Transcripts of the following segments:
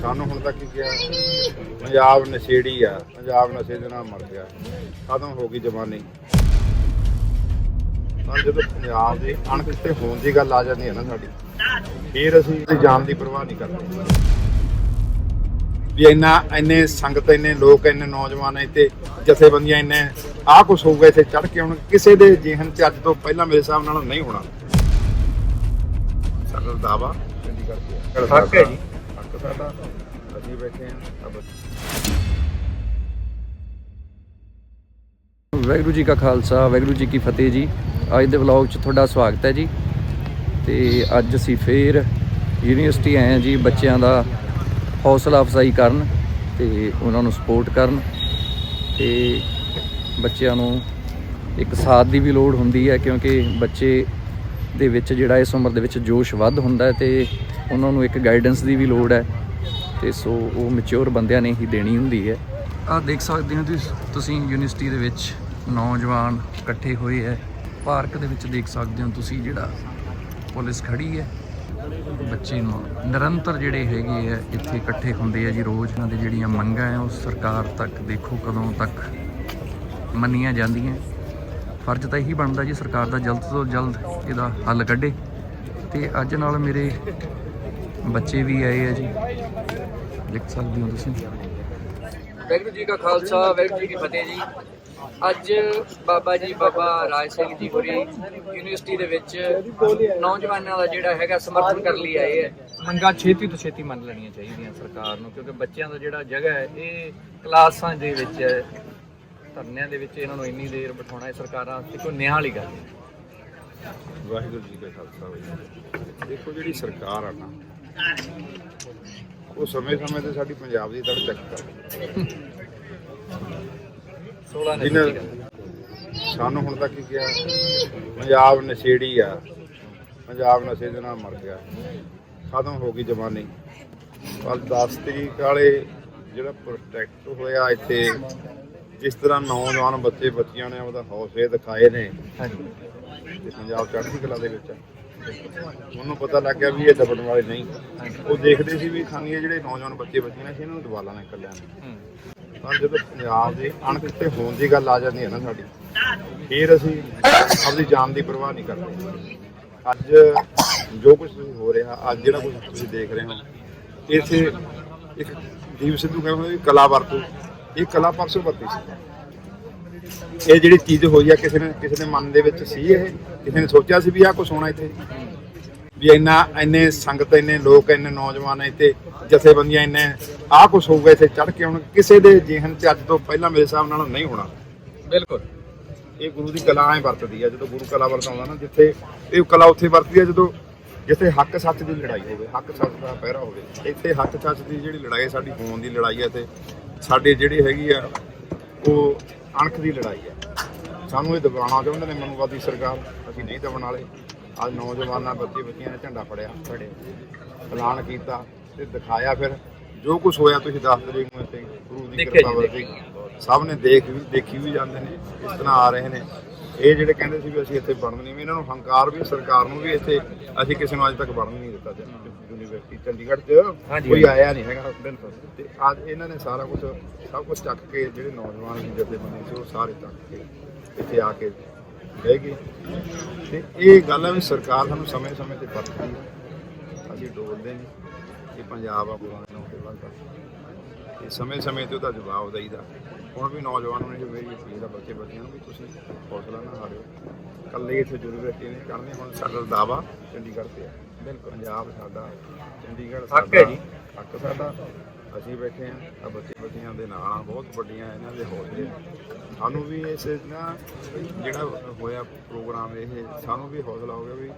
ਸਾਨੂੰ ਹੁਣ ਤੱਕ ਕੀ ਕਿਹਾ? ਪੰਜਾਬ ਨਸ਼ੇੜੀ ਆ, ਪੰਜਾਬ ਨਸ਼ੇ ਦੇ ਨਾਲ ਮਰ ਗਿਆ। ਖਤਮ ਹੋ ਗਈ ਜਵਾਨੀ। ਪਰ ਜਦੋਂ ਪੰਜਾਬ ਦੀ ਅਣਖ ਹੋਣ ਦੀ ਗੱਲ ਆ ਜਾਂਦੀ ਹੈ ਨਾ ਸਾਡੀ, ਫਿਰ ਅਸੀਂ ਉਹਦੀ ਜਾਨ ਦੀ ਪਰਵਾਹ ਨਹੀਂ ਕਰਦੇ। ਵੀ ਇੰਨਾ, ਇੰਨੇ ਸੰਗਤ, ਇੰਨੇ ਲੋਕ, ਇੰਨੇ ਨੌਜਵਾਨ ਇੱਥੇ, ਜਥੇਬੰਦੀਆਂ ਇੰਨੇ, ਆਹ ਕੁਝ ਹੋਊਗਾ ਇੱਥੇ ਚੜ ਕੇ ਹੁਣ ਕਿਸੇ ਦੇ ਜਿਹਨ ਚ ਅੱਜ ਤੋਂ ਪਹਿਲਾਂ ਮੇਰੇ ਹਿਸਾਬ ਨਾਲ ਨਹੀਂ ਹੋਣਾ। ਸਾਡਾ ਦਾਵਾ ਚੰਡੀਗੜ੍ਹ ਤੋਂ ਹੈ ਜੀ। ਹੱਕ ਸਾਡਾ ਅਸੀਂ ਬੈਠੇ ਹਾਂ ਅਬ ਵਾਹਿਗੁਰੂ ਜੀ ਕਾ ਖਾਲਸਾ, ਵਾਹਿਗੁਰੂ ਜੀ ਕੀ ਫਤਿਹ ਜੀ। ਅੱਜ ਦੇ ਵਲੌਗ 'ਚ ਤੁਹਾਡਾ ਸਵਾਗਤ ਹੈ ਜੀ। ਤੇ ਅੱਜ ਅਸੀਂ ਫੇਰ ਯੂਨੀਵਰਸਿਟੀ ਆਏ ਹਾਂ ਜੀ, ਬੱਚਿਆਂ ਦਾ ਹੌਸਲਾ ਅਫਜ਼ਾਈ ਕਰਨ ਤੇ ਉਹਨਾਂ ਨੂੰ ਸਪੋਰਟ ਕਰਨ। ਤੇ ਬੱਚਿਆਂ ਨੂੰ ਇੱਕ ਸਾਥ ਦੀ ਵੀ ਲੋੜ ਹੁੰਦੀ ਹੈ ਕਿਉਂਕਿ ਬੱਚੇ ਦੇ ਵਿੱਚ ਜਿਹੜਾ ਇਸ ਉਮਰ ਦੇ ਵਿੱਚ ਜੋਸ਼ ਵੱਧ ਹੁੰਦਾ ਹੈ ਤੇ ਉਹਨਾਂ ਨੂੰ ਇੱਕ ਗਾਈਡੈਂਸ ਦੀ ਵੀ ਲੋੜ ਹੈ ਤੇ ਸੋ ਉਹ ਮੈਚੁਰ ਬੰਦਿਆਂ ਨੇ ਹੀ ਦੇਣੀ ਹੁੰਦੀ ਹੈ। ਆਹ ਦੇਖ ਸਕਦੇ ਹੋ ਤੁਸੀਂ ਤੁਸੀਂ ਯੂਨੀਵਰਸਿਟੀ ਦੇ ਵਿੱਚ ਨੌਜਵਾਨ ਇਕੱਠੇ ਹੋਏ ਹੈ। ਪਾਰਕ ਦੇ ਵਿੱਚ ਦੇਖ ਸਕਦੇ ਹੋ ਤੁਸੀਂ ਜਿਹੜਾ ਪੁਲਿਸ ਖੜੀ ਹੈ। ਬੱਚੇ ਨੂੰ ਨਿਰੰਤਰ ਜਿਹੜੇ ਹੈਗੇ ਆ, ਇੱਥੇ ਇਕੱਠੇ ਹੁੰਦੇ ਆ ਜੀ ਰੋਜ਼। ਇਹਨਾਂ ਦੇ ਜਿਹੜੀਆਂ ਮੰਗਾਂ ਆ, ਉਹ ਸਰਕਾਰ ਤੱਕ ਦੇਖੋ ਕਦੋਂ ਤੱਕ ਮੰਨੀਆਂ ਜਾਂਦੀਆਂ। ਫਰਜ਼ ਤਾਂ ਇਹੀ ਬਣਦਾ ਜੀ ਸਰਕਾਰ ਦਾ ਜਲਦ ਤੋਂ ਜਲਦ ਇਹਦਾ ਹੱਲ ਕੱਢੇ। ਤੇ ਅੱਜ ਨਾਲ ਮੇਰੇ ਬੱਚੇ ਵੀ ਆਏ ਆ ਜੀ। ਦੇਖ ਸਕਦੇ ਹੋ ਤੁਸੀਂ? ਵਾਹਿਗੁਰੂ ਜੀ ਕਾ ਖਾਲਸਾ ਵਾਹਿਗੁਰੂ ਜੀ ਕੀ ਫਤਿਹ ਜੀ। ਅੱਜ ਬਾਬਾ ਜੀ ਬਾਬਾ ਰਾਜ ਸਿੰਘ ਜੀ ਹੋਰੀ ਯੂਨੀਵਰਸਿਟੀ ਦੇ ਵਿੱਚ ਨੌਜਵਾਨਾਂ ਦਾ ਜਿਹੜਾ ਹੈਗਾ ਸਮਰਥਨ ਕਰਨ ਲਈ ਆਏ ਹੈ ਮੰਗਾਂ ਛੇਤੀ ਤੋਂ ਛੇਤੀ ਮੰਨ ਲੈਣੀਆਂ ਚਾਹੀਦੀਆਂ ਸਰਕਾਰ ਨੂੰ ਕਿਉਂਕਿ ਬੱਚਿਆਂ ਦਾ ਜਿਹੜਾ ਜਗ੍ਹਾ ਹੈ ਇਹ ਕਲਾਸਾਂ ਦੇ ਵਿੱਚ ਹੈ। ਧਰਨਿਆਂ ਦੇ ਵਿੱਚ ਇਹਨਾਂ ਨੂੰ ਇੰਨੀ ਦੇਰ ਬਿਠਾਉਣਾ ਹੈ ਸਰਕਾਰਾਂ ਤੇ ਕੋਈ ਨਿਆਂ ਵਾਲੀ ਗੱਲ ਵਾਹਿਗੁਰੂ ਜੀ ਕਾ ਖਾਲਸਾ। ਦੇਖੋ ਜਿਹੜੀ ਸਰਕਾਰ ਆ ਨਾ ਉਹ ਸਮੇਂ-ਸਮੇਂ ਤੇ ਸਾਡੀ ਪੰਜਾਬ ਦੀ ਤੜ ਚੈੱਕ ਕਰਦੀ 16 ਨੇ ਜਿਹਨੇ ਸੱਚੀ ਗੱਲ। ਸਾਨੂੰ ਹੁਣ ਤੱਕ ਕੀ ਕਿਹਾ? ਪੰਜਾਬ ਨਸ਼ੇੜੀ ਆ। ਪੰਜਾਬ ਨਸ਼ੇ ਦੇ ਨਾਲ ਮਰ ਗਿਆ। ਖਤਮ ਹੋ ਗਈ ਜਵਾਨੀ। ਪਰ 10 ਤਰੀਕ ਵਾਲੇ ਜਿਹੜਾ ਪ੍ਰੋਟੈਕਟ ਹੋਇਆ ਇੱਥੇ ਜਿਸ ਤਰ੍ਹਾਂ ਨੌਜਵਾਨ ਬੱਚੇ ਬੱਚੀਆਂ ਨੇ ਉਹਦਾ ਹੌਸਲੇ ਦਿਖਾਏ ਨੇ। ਹਾਂਜੀ। ਪੰਜਾਬ ਚੜ੍ਹਦੀ ਕਲਾ ਦੇ ਵਿੱਚ। ਉਹਨੂੰ ਪਤਾ ਲੱਗ ਗਿਆ ਵੀ ਇਹ ਦਬਣ ਵਾਲੇ ਨਹੀਂ। ਉਹ ਦੇਖਦੇ ਸੀ ਵੀ ਖਾਨੀਏ ਜਿਹੜੇ ਨੌਜਵਾਨ ਬੱਚੇ ਬੱਚੀਆਂ ਸੀ ਇਹਨਾਂ ਨੂੰ ਦਬਾ ਲੈਣਾ ਇਕੱਲਿਆਂ ਨੇ। ਹੂੰ। ਪਰ ਜਦੋਂ ਪੰਜਾਬ ਦੀ ਅਣਖ ਤੇ ਹੋਣ ਦੀ ਗੱਲ ਆ ਜਾਂਦੀ ਹੈ ਨਾ ਸਾਡੀ ਫਿਰ ਅਸੀਂ ਆਪਣੀ ਜਾਨ ਦੀ ਪਰਵਾਹ ਨਹੀਂ ਕਰਦੇ। ਅੱਜ ਜੋ ਕੁਝ ਹੋ ਰਿਹਾ ਅੱਜ ਜਿਹੜਾ ਕੁਝ ਤੁਸੀਂ ਦੇਖ ਰਹੇ ਹੋ ਇੱਥੇ ਇੱਕ ਦੀਪ ਸਿੱਧੂ ਕਹਿੰਦਾ ਵੀ ਕਲਾ ਵਰਤੋ ਇਹ ਕਲਾ ਪਰਸੋਂ ਵਰਤੀ ਸੀ। ਇਹ ਜਿਹੜੀ ਚੀਜ਼ ਹੋਈ ਆ ਕਿਸੇ ਨੇ ਕਿਸੇ ਦੇ ਮਨ ਦੇ ਵਿੱਚ ਸੀ ਇਹ ਕਿਸੇ ਨੇ ਸੋਚਿਆ ਸੀ ਵੀ ਆਹ ਕੁਝ ਹੋਣਾ ਇੱਥੇ। ਵੀ ਇੰਨਾ ਇੰਨੇ ਸੰਗਤ ਇੰਨੇ ਲੋਕ ਇੰਨੇ ਨੌਜਵਾਨ ਇੱਥੇ ਜਥੇਬੰਦੀਆਂ ਇੰਨੇ ਆਹ ਕੁਝ ਹੋਊਗਾ ਇੱਥੇ ਚੜ ਕੇ ਹੁਣ ਕਿਸੇ ਦੇ ਜਿਹਨ ਚ ਅੱਜ ਤੋਂ ਪਹਿਲਾਂ ਮੇਰੇ ਹਿਸਾਬ ਨਾਲ ਨਹੀਂ ਹੋਣਾ। ਬਿਲਕੁਲ। ਇਹ ਗੁਰੂ ਦੀ ਕਲਾ ਐ ਵਰਤਦੀ ਆ ਜਦੋਂ ਗੁਰੂ ਕਲਾ ਵਰਤਾਉਂਦਾ ਨਾ ਜਿੱਥੇ ਇਹ ਕਲਾ ਉੱਥੇ ਵਰਤਦੀ ਆ ਜਦੋਂ ਜਿੱਥੇ ਹੱਕ ਸੱਚ ਦੀ ਲੜਾਈ ਹੋਵੇ ਹੱਕ ਸੱਚ ਦਾ ਪਹਿਰਾ ਹੋਵੇ ਇੱਥੇ ਹੱਕ ਸੱਚ ਦੀ ਜਿਹੜੀ ਲੜਾਈ ਹੈ, ਸਾਡੀ ਹੋਣ ਦੀ ਲੜਾਈ ਹੈ ਤੇ ਸਾਡੀ ਜਿਹੜੀ ਹੈਗੀ ਆ ਉਹ ਅਣਖ ਦੀ ਲੜਾਈ ਹੈ ਸਾਨੂੰ ਇਹ ਦਬਾਉਣਾ ਚਾਹੁੰਦੇ ਨੇ ਮਨੂਵਾਦੀ ਸਰਕਾਰ ਅਸੀਂ ਨਹੀਂ ਦਬਾਉਣ ਵਾਲੇ। ਅੱਜ ਨੌਜਵਾਨਾਂ ਬੱਚੇ ਬੱਚੀਆਂ ਨੇ ਝੰਡਾ ਫੜਿਆ ਫੜੇ ਐਲਾਨ ਕੀਤਾ ਤੇ ਦਿਖਾਇਆ ਫਿਰ। ਜੋ ਕੁਝ ਹੋਇਆ ਤੁਸੀਂ ਦੱਸ ਤਰੀਕ ਨੂੰ ਇੱਥੇ ਗੁਰੂ ਦੀ ਕਿਰਪਾ ਵਰਤੀ ਸਭ ਨੇ ਦੇਖ ਵੀ ਦੇਖੀ ਵੀ ਜਾਂਦੇ ਨੇ ਇਸ ਤਰ੍ਹਾਂ ਆ ਰਹੇ ਨੇ। ਇਹ ਜਿਹੜੇ ਕਹਿੰਦੇ ਸੀ ਵੀ ਅਸੀਂ ਇੱਥੇ ਬਣਨ ਨਹੀਂ ਇਹਨਾਂ ਨੂੰ ਹੰਕਾਰ ਵੀ ਸਰਕਾਰ ਨੂੰ ਵੀ ਇੱਥੇ ਅਸੀਂ ਕਿਸੇ ਨੂੰ ਅੱਜ ਤੱਕ ਬਣਨ ਨਹੀਂ ਦਿੱਤਾ ਯੂਨੀਵਰਸਿਟੀ ਚੰਡੀਗੜ੍ਹ 'ਚ। ਕੋਈ ਆਇਆ ਨਹੀਂ ਹੈਗਾ ਬਿਲਕੁਲ। ਤੇ ਅੱਜ ਇਹਨਾਂ ਨੇ ਸਾਰਾ ਕੁਝ ਸਭ ਕੁਝ ਚੱਕ ਕੇ ਜਿਹੜੇ ਨੌਜਵਾਨ ਜਥੇਬੰਦੀ ਸੀ ਉਹ ਸਾਰੇ ਚੱਕ ਕੇ ਇੱਥੇ ਆ ਕੇ ਬਹਿ ਗਏ ਤੇ ਇਹ ਗੱਲ ਹੈ ਵੀ ਸਰਕਾਰ ਸਾਨੂੰ ਸਮੇਂ-ਸਮੇਂ ਤੇ ਪਰਖਦੀ ਹੈ। ਅਸੀਂ ਡੋਲਦੇ ਨਹੀਂ ਕਿ ਪੰਜਾਬ ਆ ਪੁਰਾਣੇ ਨੂੰ ਇਹ ਸਮੇਂ-ਸਮੇਂ ਤੇ ਉਹਦਾ ਜਵਾਬ ਦੇਈਦਾ। ਹੁਣ ਵੀ ਨੌਜਵਾਨਾਂ ਨੂੰ ਮੇਰੀ ਅਪੀਲ ਆ ਬੱਚੇ ਬੱਚਿਆਂ ਨੂੰ ਵੀ ਤੁਸੀਂ ਹੌਸਲਾ ਨਾ ਹਾਰਿਓ। ਕੱਲੇ ਇੱਥੇ ਯੂਨੀਵਰਸਿਟੀ ਨੇ ਕਰਨੀ? ਹੁਣ ਸਾਡਾ ਦਾਵਾ ਚੰਡੀਗੜ੍ਹ ਤੇ ਹੈ ਬਿਲਕੁਲ। ਪੰਜਾਬ ਸਾਡਾ ਚੰਡੀਗੜ੍ਹ ਸਾਡਾ ਹੱਕ ਹੈ ਜੀ। ਹੱਕ ਸਾਡਾ। ਅਸੀਂ ਬੈਠੇ ਹਾਂ ਆ ਬੱਚੇ ਬੱਚਿਆਂ ਦੇ ਨਾਲ ਆ ਬਹੁਤ ਵੱਡੀਆਂ ਇਹਨਾਂ ਦੇ ਹੌਸਲੇ। ਸਾਨੂੰ ਵੀ ਇਸ ਨਾ ਜਿਹੜਾ ਹੋਇਆ ਪ੍ਰੋਗਰਾਮ ਇਹ ਸਾਨੂੰ ਵੀ ਹੌਸਲਾ ਹੋ ਗਿਆ ਵੀ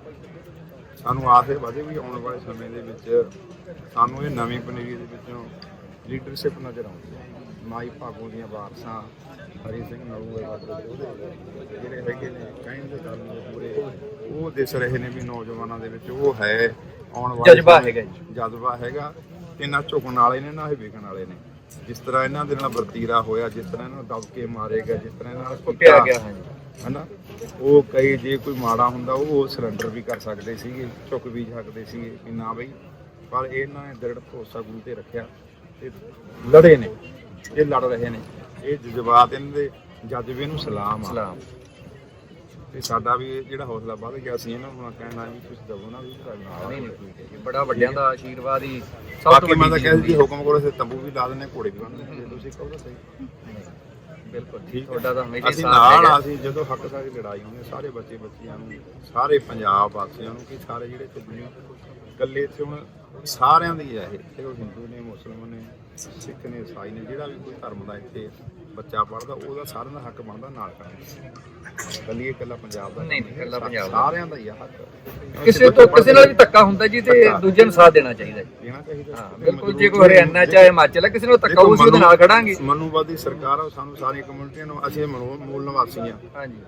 ਸਾਨੂੰ ਆਸ ਵਾਦੇ ਵੀ ਆਉਣ ਵਾਲੇ ਸਮੇਂ ਦੇ ਵਿੱਚ ਸਾਨੂੰ ਇਹ ਨਵੀਂ ਪਨੀਰੀ ਦੇ ਵਿੱਚੋਂ ਲੀਡਰਸ਼ਿਪ ਨਜ਼ਰ ਆਉਂਦੀ ਹੈ। ਮਾਈ ਭਾਗੋ ਦੀਆਂ ਵਾਰਸਾਂ ਹਰੀ ਸਿੰਘ ਨਲੂਏ ਜਿਹੜੇ ਹੈਗੇ ਨੇ ਕਹਿੰਦੇ ਗੱਲ ਨੂੰ ਪੂਰੇ ਉਹ ਦਿਸ ਰਹੇ ਨੇ ਵੀ ਨੌਜਵਾਨਾਂ ਦੇ ਵਿੱਚ ਉਹ ਹੈ ਆਉਣ ਵਾਲੇ ਜਜ਼ਬਾ ਹੈਗਾ। ਜਜ਼ਬਾ ਹੈਗਾ ਤੇ ਨਾ ਝੁਕਣ ਵਾਲੇ ਨੇ ਨਾ ਇਹ ਵਿਕਣ ਵਾਲੇ ਨੇ। ਜਿਸ ਤਰ੍ਹਾਂ ਇਹਨਾਂ ਦੇ ਨਾਲ ਵਰਤੀਰਾ ਹੋਇਆ ਜਿਸ ਤਰ੍ਹਾਂ ਇਹਨਾਂ ਨੂੰ ਦਬਕੇ ਮਾਰੇ ਗਏ ਜਿਸ ਤਰ੍ਹਾਂ ਇਹਨਾਂ ਨਾਲ ਕੁੱਟਿਆ ਗਿਆ ਹਾਂਜੀ। ਹਨਾ? ਉਹ ਕਈ ਜੇ ਕੋਈ ਮਾੜਾ ਹੁੰਦਾ ਉਹ ਸਰੈਂਡਰ ਵੀ ਕਰ ਸਕਦੇ ਸੀਗੇ ਝੁਕ ਵੀ ਸਕਦੇ ਸੀਗੇ ਕਿ ਨਾ ਬਈ। ਪਰ ਇਹਨਾਂ ਨੇ ਦ੍ਰਿੜ ਭਰੋਸਾ ਗੁਰੂ ਤੇ ਰੱਖਿਆ ਤੇ ਲੜੇ ਨੇ। ਇਹ ਲੜ ਰਹੇ ਨੇ। ਇਹ ਜਜ਼ਬਾਤ ਇਹਨਾਂ ਦੇ ਜਜ਼ਬੇ ਨੂੰ ਸਲਾਮ ਆ। ਸਲਾਮ। ਤੇ ਸਾਡਾ ਵੀ ਇਹ ਜਿਹੜਾ ਹੌਸਲਾ ਵੱਧ ਗਿਆ ਸੀ ਇਹਨਾਂ ਨੂੰ ਹੁਣ ਕਹਿਣਾ ਵੀ ਤੁਸੀਂ ਦਵੋ ਨਾ ਵੀ ਨਹੀਂ। ਨਹੀਂ ਠੀਕ ਹੈ ਜੀ। ਬੜਾ ਵੱਡਿਆਂ ਦਾ ਆਸ਼ੀਰਵਾਦ ਹੀ ਸਭ ਤੋਂ ਬਾਕੀ ਮੈਂ ਤਾਂ ਜੀ ਹੁਕਮ ਕਰੋ ਤੇ ਤੰਬੂ ਵੀ ਲਾ ਦਿੰਦੇ ਘੋੜੇ ਵੀ ਬੰਨ ਦਿੰਦੇ ਤੁਸੀਂ ਕਹੋ ਤਾਂ ਸਹੀ। ਬਿਲਕੁਲ। ਠੀਕ। ਤੁਹਾਡਾ ਤਾਂ ਹਮੇਸ਼ਾ ਅਸੀਂ ਨਾਲ। ਆ ਅਸੀਂ ਜਦੋਂ ਹੱਕ ਸਾਡੀ ਲੜਾਈ ਹੁੰਦੀ ਹੈ, ਸਾਰੇ ਬੱਚੇ ਬੱਚੀਆਂ ਨੂੰ ਸਾਰੇ ਪੰਜਾਬ ਵਾਸੀਆਂ ਨੂੰ ਕਿ ਸਾਰੇ ਜਿਹੜੇ ਦੁਨੀਆ ਇਕੱਲੇ ਇੱਥੇ ਹੁਣ ਸਾਰਿਆਂ ਦੀ ਹੈ ਇਹ। ਤੇ ਉਹ ਹਿੰਦੂ ਨੇ ਮੁਸਲਮਾਨ ਨੇ ਸਿੱਖ ਨੇ ਈਸਾਈ ਨੇ ਜਿਹੜਾ ਵੀ ਕੋਈ ਧਰਮ ਦਾ ਇੱਥੇ ਬੱਚਾ ਪੜਦਾ ਉਹਦਾ ਸਾਰਿਆਂ ਦਾ ਹੱਕ ਬਣਦਾ ਨਾਲ ਕਰਨ ਕੱਲੀ ਇਕੱਲਾ ਪੰਜਾਬ ਦਾ ਨਹੀਂ, ਇਕੱਲਾ ਪੰਜਾਬ ਦਾ। ਸਾਰਿਆਂ ਦਾ ਹੀ ਆ ਹੱਕ। ਕਿਸੇ ਤੋਂ ਕਿਸੇ ਨਾਲ ਵੀ ਧੱਕਾ ਹੁੰਦਾ ਜੀ ਤੇ। ਦੂਜੇ ਨੂੰ ਸਾਥ ਦੇਣਾ ਚਾਹੀਦਾ ਦੇਣਾ ਚਾਹੀਦਾ। ਹਾਂ ਬਿਲਕੁਲ ਜੇ ਕੋਈ ਹਰਿਆਣਾ ਚਾਹੇ ਹਿਮਾਚਲ ਹੈ ਕਿਸੇ ਨੂੰ ਧੱਕਾ ਅਸੀਂ ਉਹਦੇ ਨਾਲ ਖੜਾਂਗੇ। ਮਨੂਵਾਦੀ ਸਰਕਾਰ ਆ ਸਾਨੂੰ ਸਾਰੀਆਂ ਕਮਿਊਨਿਟੀਆਂ ਨੂੰ ਅਸੀਂ ਮੂਲ ਨਿਵਾਸੀ ਆ। ਹਾਂਜੀ।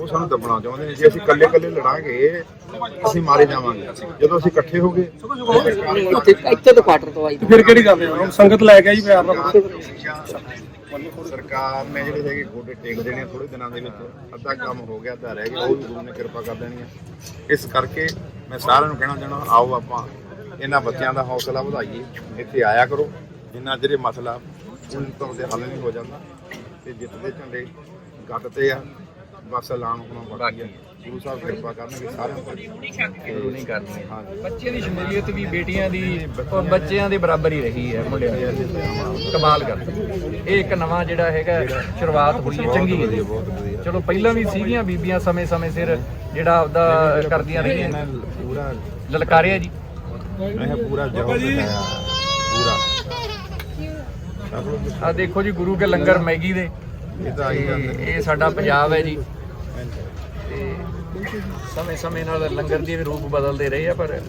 ਉਹ ਸਾਨੂੰ ਦੱਬਣਾ ਚਾਹੁੰਦੇ ਨੇ। ਜੇ ਅਸੀਂ ਇਕੱਲੇ ਇਕੱਲੇ ਲੜਾਂਗੇ ਅਸੀਂ ਮਾਰੇ ਜਾਵਾਂਗੇ। ਜਦੋਂ ਅਸੀਂ ਇਕੱਠੇ ਹੋ ਗਏ ਇੱਥੇ ਇੱਥੇ ਤੋਂ ਕੁਆਟਰ ਤੋਂ ਆਈ। ਫਿਰ ਕਿਹੜੀ ਗੱਲ ਹੈ? ਹੁਣ ਸੰਗਤ ਲੈ ਕੇ ਆਈ ਪਿਆਰ ਨਾਲ। ਸਰਕਾਰ ਨੇ ਜਿਹੜੇ ਹੈਗੇ ਗੋਡੇ ਟੇਕ ਦੇਣੇ ਥੋੜੇ ਦਿਨਾਂ ਦੇ ਵਿੱਚ। ਅੱਧਾ ਕੰਮ ਹੋ ਗਿਆ ਅੱਧਾ ਰਹਿ ਗਿਆ ਉਹ ਵੀ ਗੁਰੂ ਨੇ ਕਿਰਪਾ ਕਰ ਦੇਣੀ ਹੈ ਇਸ ਕਰਕੇ ਮੈਂ ਸਾਰਿਆਂ ਨੂੰ ਕਹਿਣਾ ਚਾਹਣਾ ਆਓ ਆਪਾਂ ਇਹਨਾਂ ਬੱਚਿਆਂ ਦਾ ਹੌਸਲਾ ਵਧਾਈਏ। ਇੱਥੇ ਆਇਆ ਕਰੋ। ਜਿੰਨਾ ਜਿਹੜੇ ਮਸਲਾ ਉਹਨਾਂ ਤੋਂ ਦੇ ਹੱਲ ਨਹੀਂ ਹੋ ਜਾਂਦਾ ਤੇ ਜਿੱਤ ਦੇ ਝੰਡੇ ਗੱਡ ਤੇ ਆ। ਬਸ ਐਲਾਨ ਹੋਣਾ ਬਾਕੀ ਹੈ ਗੁਰੂ ਸਾਹਿਬ ਕਿਰਪਾ ਕਰਨਗੇ ਸਾਰਿਆਂ ਤੇ। ਗੁਰੂ ਨਹੀਂ ਕਰਨੀ। ਹੈ ਬੱਚਿਆਂ ਦੀ ਸ਼ਮੂਲੀਅਤ ਵੀ ਬੇਟੀਆਂ ਦੀ ਔਰ ਬੱਚਿਆਂ ਦੇ ਬਰਾਬਰ ਹੀ ਰਹੀ ਹੈ ਮੁੰਡਿਆਂ ਦੀ। ਕਮਾਲ ਕਰ ਇਹ ਇੱਕ ਨਵਾਂ ਜਿਹੜਾ ਹੈਗਾ ਸ਼ੁਰੂਆਤ ਹੋਈ ਹੈ। ਚੰਗੀ ਹੈ ਬਹੁਤ ਵਧੀਆ ਚਲੋ ਪਹਿਲਾਂ ਵੀ ਸੀਗੀਆਂ ਬੀਬੀਆਂ ਸਮੇਂ-ਸਮੇਂ ਸਿਰ ਜਿਹੜਾ ਆਪਦਾ ਕਰਦੀਆਂ ਰਹੀਆਂ। ਪੂਰਾ ਲਲਕਾਰਿਆ ਜੀ। ਮੈਂ ਪੂਰਾ ਜਵਾਬ ਦਿਖਾਇਆ। ਪੂਰਾ। ਆ ਦੇਖੋ ਜੀ ਗੁਰੂ ਕੇ ਲੰਗਰ ਮੈਗੀ ਦੇ। ਇਹ ਸਾਡਾ ਪੰਜਾਬ ਹੈ ਜੀ। ਤੇ ਸਮੇਂ-ਸਮੇਂ ਨਾਲ ਲੰਗਰ ਦੇ ਵੀ ਰੂਪ ਬਦਲਦੇ ਰਹੇ ਆ, ਪਰ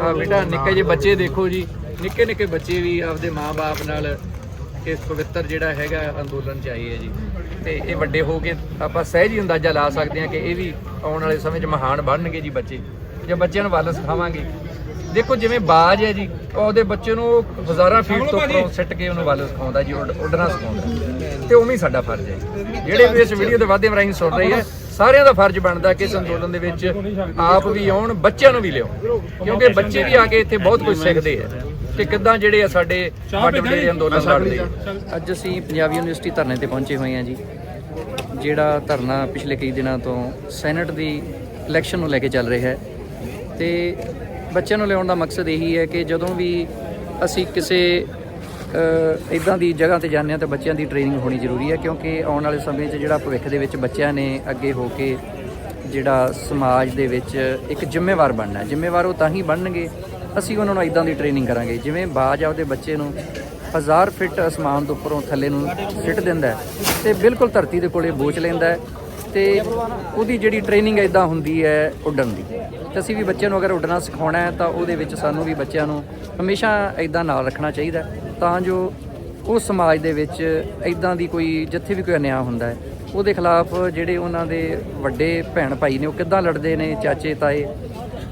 ਆ ਬੇਟਾ, ਨਿੱਕੇ ਜਿਹੇ ਬੱਚੇ ਦੇਖੋ ਜੀ। ਨਿੱਕੇ ਨਿੱਕੇ ਬੱਚੇ ਵੀ ਆਪਦੇ ਮਾਪੇ ਨਾਲ ਇਸ ਪਵਿੱਤਰ ਜਿਹੜਾ ਹੈਗਾ ਅੰਦੋਲਨ ਚ ਆਏ ਹੈ ਜੀ। ਤੇ ਇਹ ਵੱਡੇ ਹੋ ਕੇ ਆਪਾਂ ਸਹਿਜ ਹੀ ਅੰਦਾਜ਼ਾ ਲਾ ਸਕਦੇ ਹਾਂ ਕਿ ਇਹ ਵੀ ਆਉਣ ਵਾਲੇ ਸਮੇਂ 'ਚ ਮਹਾਨ ਬਣਨਗੇ ਜੀ ਬੱਚੇ। ਜੇ ਬੱਚਿਆਂ ਨੂੰ ਵੱਲ ਸਿਖਾਵਾਂਗੇ। ਦੇਖੋ ਜਿਵੇਂ ਬਾਜ ਹੈ ਜੀ, ਉਹਦੇ ਬੱਚੇ ਨੂੰ ਹਜ਼ਾਰਾਂ ਫੀਟ ਤੋਂ ਉੱਪਰੋਂ ਸਿੱਟ ਕੇ ਉਹਨੂੰ ਵੱਲ ਸਿਖਾਉਂਦਾ ਜੀ, ਉੱਡ- ਉੱਡਣਾ ਸਿਖਾਉਂਦਾ। ਤੇ ਉਵੇਂ ਹੀ ਸਾਡਾ ਫਰਜ਼ ਹੈ ਜਿਹੜੇ ਵੀ ਇਸ ਵੀਡੀਓ ਦੇ ਵਾਧੇ ਰਾਹੀਂ ਸੁਣ ਰਹੇ ਆ ਸਾਰਿਆਂ ਦਾ ਫਰਜ਼ ਬਣਦਾ ਕਿ ਇਸ ਅੰਦੋਲਨ ਦੇ ਵਿੱਚ ਆਪ ਵੀ ਆਉਣ ਬੱਚਿਆਂ ਨੂੰ ਵੀ ਲਿਆਉਣ। ਕਿਉਂਕਿ ਬੱਚੇ ਵੀ ਆ ਕੇ ਇੱਥੇ ਬਹੁਤ ਕੁਝ ਸਿੱਖਦੇ ਆ। ਕਿ ਕਿੱਦਾਂ ਜਿਹੜੇ ਆ ਸਾਡੇ ਵੱਡੇ ਵੱਡੇ ਅੰਦੋਲਨ ਲੜਦੇ ਆ। ਅੱਜ ਅਸੀਂ ਪੰਜਾਬ ਯੂਨੀਵਰਸਿਟੀ ਧਰਨੇ ਤੇ ਪਹੁੰਚੇ ਹੋਏ ਹਾਂ ਜੀ। ਜਿਹੜਾ ਧਰਨਾ ਪਿਛਲੇ ਕਈ ਦਿਨਾਂ ਤੋਂ ਸੈਨੇਟ ਦੀ ਇਲੈਕਸ਼ਨ ਨੂੰ ਲੈ ਕੇ ਚੱਲ ਰਿਹਾ ਹੈ। ਤੇ ਬੱਚਿਆਂ ਨੂੰ ਲਿਆਉਣ ਦਾ ਮਕਸਦ ਇਹੀ ਹੈ ਕਿ ਜਦੋਂ ਵੀ ਅਸੀਂ ਕਿਸੇ ਇਦਾਂ ਦੀ ਜਗ੍ਹਾ ਤੇ ਜਾਂਦੇ ਹਾਂ ਤਾਂ ਬੱਚਿਆਂ ਦੀ ਟ੍ਰੇਨਿੰਗ ਹੋਣੀ ਜ਼ਰੂਰੀ ਹੈ ਕਿਉਂਕਿ ਆਉਣ ਵਾਲੇ ਸਮੇਂ 'ਚ ਜਿਹੜਾ ਭਵਿੱਖ ਦੇ ਵਿੱਚ ਬੱਚਿਆਂ ਨੇ ਅੱਗੇ ਹੋ ਕੇ ਜਿਹੜਾ ਸਮਾਜ ਦੇ ਵਿੱਚ ਇੱਕ ਜ਼ਿੰਮੇਵਾਰ ਬਣਨਾ ਹੈ। ਜ਼ਿੰਮੇਵਾਰ ਉਹ ਤਾਂ ਹੀ ਬਣਨਗੇ, ਅਸੀਂ ਉਹਨਾਂ ਨੂੰ ਇਦਾਂ ਦੀ ਟ੍ਰੇਨਿੰਗ ਕਰਾਂਗੇ। ਜਿਵੇਂ ਬਾਜ ਆਪਦੇ ਬੱਚੇ ਨੂੰ ਹਜ਼ਾਰ ਫਿਟ ਅਸਮਾਨ ਤੋਂ ਉੱਪਰੋਂ ਥੱਲੇ ਨੂੰ ਸਿੱਟ ਦਿੰਦਾ ਹੈ ਤੇ ਬਿਲਕੁਲ ਧਰਤੀ ਦੇ ਕੋਲੇ ਬੋਚ ਲੈਂਦਾ ਹੈ ਤੇ ਉਹਦੀ ਜਿਹੜੀ ਟ੍ਰੇਨਿੰਗ ਇਦਾਂ ਹੁੰਦੀ ਹੈ ਉੱਡਣ ਦੀ ਤੇ ਅਸੀਂ ਵੀ ਬੱਚਿਆਂ ਨੂੰ ਅਗਰ ਉੱਡਣਾ ਸਿਖਾਉਣਾ ਹੈ ਤਾਂ ਉਹਦੇ ਵਿੱਚ ਸਾਨੂੰ ਵੀ ਬੱਚਿਆਂ ਨੂੰ ਹਮੇਸ਼ਾ ਇਦਾਂ ਨਾਲ ਰੱਖਣਾ ਚਾਹੀਦਾ ਤਾਂ ਜੋ ਉਹ ਸਮਾਜ ਦੇ ਵਿੱਚ ਇਦਾਂ ਦੀ ਕੋਈ ਜਿੱਥੇ ਵੀ ਕੋਈ ਅਨਿਆਂ ਹੁੰਦਾ ਹੈ, ਉਹਦੇ ਖਿਲਾਫ ਜਿਹੜੇ ਉਹਨਾਂ ਦੇ ਵੱਡੇ ਭੈਣ ਭਾਈ ਨੇ, ਉਹ ਕਿੱਦਾਂ ਲੜਦੇ ਨੇ, ਚਾਚੇ, ਤਾਏ,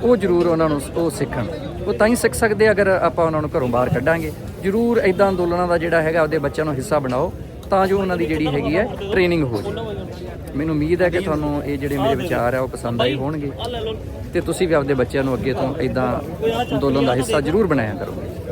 ਉਹ ਜ਼ਰੂਰ ਉਹਨਾਂ ਨੂੰ ਉਹ ਸਿੱਖਣ। ਉਹ ਤਾਂ ਹੀ ਸਿੱਖ ਸਕਦੇ ਅਗਰ ਆਪਾਂ ਉਹਨਾਂ ਨੂੰ ਘਰੋਂ ਬਾਹਰ ਕੱਢਾਂਗੇ। ਜ਼ਰੂਰ ਇਦਾਂ ਅੰਦੋਲਨਾਂ ਦਾ ਜਿਹੜਾ ਹੈਗਾ, ਆਪਦੇ ਬੱਚਿਆਂ ਨੂੰ ਹਿੱਸਾ ਬਣਾਓ, ਤਾਂ ਜੋ ਉਹਨਾਂ ਦੀ ਜਿਹੜੀ ਹੈਗੀ ਹੈ, ਟ੍ਰੇਨਿੰਗ ਹੋ ਜਾਵੇ। ਮੈਨੂੰ ਉਮੀਦ ਹੈ ਕਿ ਤੁਹਾਨੂੰ ਇਹ ਜਿਹੜੇ ਮੇਰੇ ਵਿਚਾਰ ਆ, ਉਹ ਪਸੰਦ ਆਏ ਹੋਣਗੇ। ਤੇ ਤੁਸੀਂ ਵੀ ਆਪਦੇ ਬੱਚਿਆਂ ਨੂੰ ਅੱਗੇ ਤੋਂ ਇਦਾਂ ਅੰਦੋਲਨ ਦਾ ਹਿੱਸਾ ਜ਼ਰੂਰ ਬਣਾਇਆ ਕਰੋਗੇ।